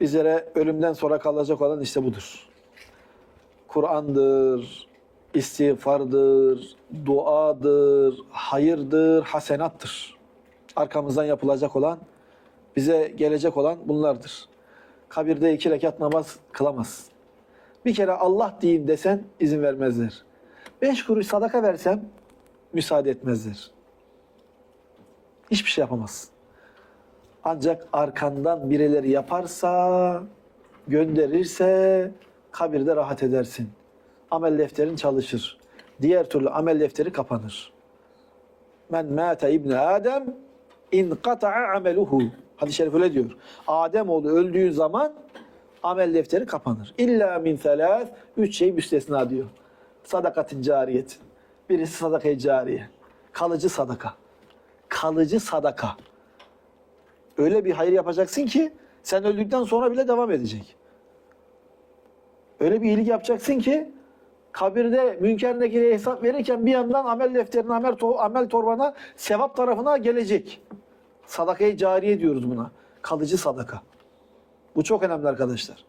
Bizlere ölümden sonra kalacak olan işte budur. Kur'an'dır, istiğfardır, duadır, hayırdır, hasenattır. Arkamızdan yapılacak olan, bize gelecek olan bunlardır. Kabirde iki rekat namaz kılamaz. Bir kere Allah diyeyim desen izin vermezler. Beş kuruş sadaka versem müsaade etmezler. Hiçbir şey yapamaz. Ancak arkandan birileri yaparsa, gönderirse kabirde rahat edersin. Amel defterin çalışır. Diğer türlü amel defteri kapanır. Men mâte ibne Adem inkata'a ameluhu. Hadis-i şerif öyle diyor. Adem oğlu öldüğü zaman amel defteri kapanır. İlla min selâs. Üç şey müstesna diyor. Sadakatin cariyet. Birisi sadaka-i cariye. Kalıcı sadaka. Kalıcı sadaka. Öyle bir hayır yapacaksın ki sen öldükten sonra bile devam edecek. Öyle bir iyilik yapacaksın ki kabirde Münker Nekir'e hesap verirken bir yandan amel defterine, amel, to- amel torbana, sevap tarafına gelecek. Sadakayı cariye diyoruz buna. Kalıcı sadaka. Bu çok önemli arkadaşlar.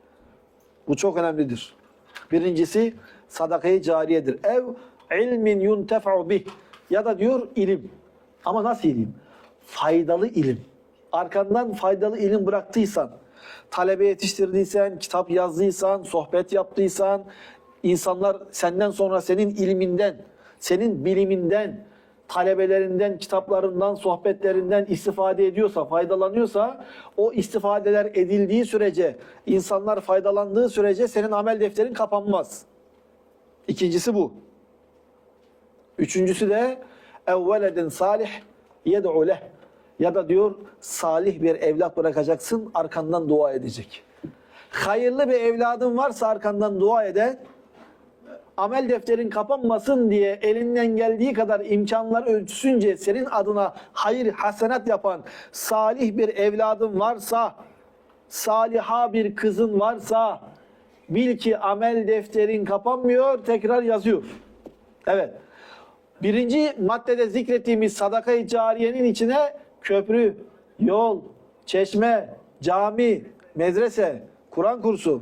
Bu çok önemlidir. Birincisi sadakayı cariyedir. Ev ilmin yuntefa'u bih. Ya da diyor ilim. Ama nasıl ilim? Faydalı ilim. Arkandan faydalı ilim bıraktıysan, talebe yetiştirdiysen, kitap yazdıysan, sohbet yaptıysan, insanlar senden sonra senin ilminden, senin biliminden, talebelerinden, kitaplarından, sohbetlerinden istifade ediyorsa, faydalanıyorsa, o istifadeler edildiği sürece, insanlar faydalandığı sürece senin amel defterin kapanmaz. İkincisi bu. Üçüncüsü de evveledin salih yed'u leh. Ya da diyor salih bir evlat bırakacaksın arkandan dua edecek. Hayırlı bir evladın varsa arkandan dua eden amel defterin kapanmasın diye elinden geldiği kadar imkanlar ölçüsünce senin adına hayır hasenat yapan salih bir evladın varsa saliha bir kızın varsa bil ki amel defterin kapanmıyor tekrar yazıyor. Evet. Birinci maddede zikrettiğimiz sadaka-i cariyenin içine köprü, yol, çeşme, cami, medrese, Kur'an kursu,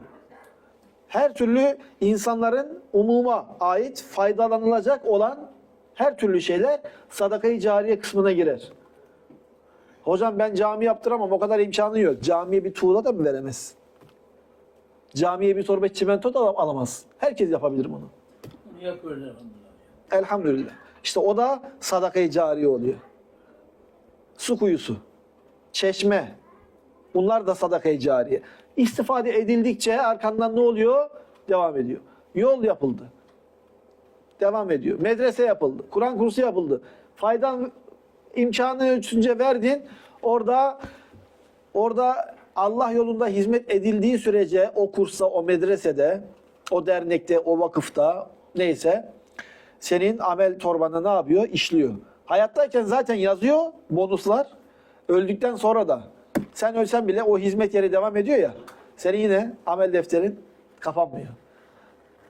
her türlü insanların umuma ait faydalanılacak olan her türlü şeyler sadaka-i cariye kısmına girer. Hocam ben cami yaptıramam o kadar imkanı yok. Camiye bir tuğla da mı veremez? Camiye bir torba çimento da alamaz. Herkes yapabilir bunu. Bunu yapıyoruz elhamdülillah. Elhamdülillah. İşte o da sadaka-i cariye oluyor. Su kuyusu, çeşme, bunlar da sadaka-i cariye. İstifade edildikçe arkandan ne oluyor? Devam ediyor. Yol yapıldı. Devam ediyor. Medrese yapıldı. Kur'an kursu yapıldı. Faydan imkanı ölçünce verdin. Orada orada Allah yolunda hizmet edildiği sürece o kursa, o medresede, o dernekte, o vakıfta neyse senin amel torbanı ne yapıyor? İşliyor. Hayattayken zaten yazıyor bonuslar. Öldükten sonra da sen ölsen bile o hizmet yeri devam ediyor ya. Senin yine amel defterin kapanmıyor.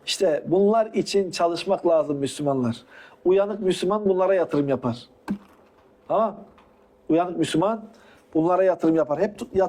İşte bunlar için çalışmak lazım Müslümanlar. Uyanık Müslüman bunlara yatırım yapar. Tamam? Uyanık Müslüman bunlara yatırım yapar. Hep yatırım